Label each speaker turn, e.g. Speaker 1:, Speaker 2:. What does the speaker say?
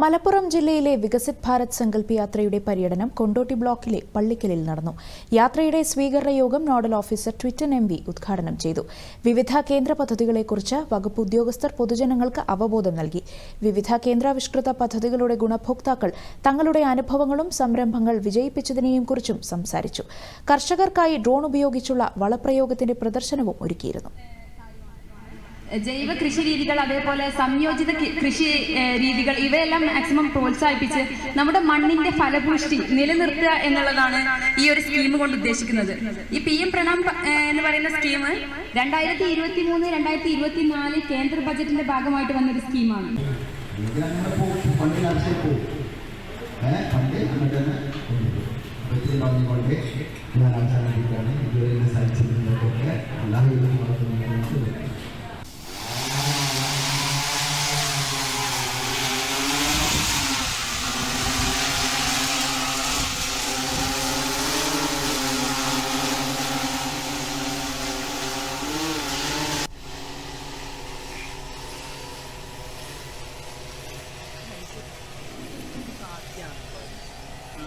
Speaker 1: മലപ്പുറം ജില്ലയിലെ വികസിത് ഭാരത് സങ്കല്പ് യാത്രയുടെ പര്യടനം കൊണ്ടോട്ടി ബ്ലോക്കിലെ പള്ളിക്കലിൽ നടന്നു. യാത്രയുടെ സ്വീകരണ യോഗം നോഡൽ ഓഫീസർ ട്വിറ്റൻ എം വി ഉദ്ഘാടനം ചെയ്തു. വിവിധ കേന്ദ്ര പദ്ധതികളെക്കുറിച്ച് വകുപ്പ് ഉദ്യോഗസ്ഥർ പൊതുജനങ്ങൾക്ക് അവബോധം നൽകി. വിവിധ കേന്ദ്രാവിഷ്കൃത പദ്ധതികളുടെ ഗുണഭോക്താക്കൾ തങ്ങളുടെ അനുഭവങ്ങളും സംരംഭങ്ങൾ വിജയിപ്പിച്ചതിനെയും കുറിച്ചും സംസാരിച്ചു. കർഷകർക്കായി ഡ്രോൺ ഉപയോഗിച്ചുള്ള വളപ്രയോഗത്തിന്റെ പ്രദർശനവും ഒരുക്കിയിരുന്നു.
Speaker 2: ജൈവ കൃഷി രീതികൾ അതേപോലെ സംയോജിത കൃഷി രീതികൾ ഇവയെല്ലാം മാക്സിമം പ്രോത്സാഹിപ്പിച്ച് നമ്മുടെ മണ്ണിന്റെ ഫലപുഷ്ടി നിലനിർത്തുക എന്നുള്ളതാണ് ഈ ഒരു സ്കീം കൊണ്ട് ഉദ്ദേശിക്കുന്നത്. ഈ പി എം പ്രണാം എന്ന് പറയുന്ന സ്കീം രണ്ടായിരത്തി ഇരുപത്തി മൂന്ന് രണ്ടായിരത്തി ഇരുപത്തി നാല് കേന്ദ്ര ബജറ്റിന്റെ ഭാഗമായിട്ട് വന്നൊരു സ്കീമാണ്
Speaker 3: ഞാൻ ആചാരം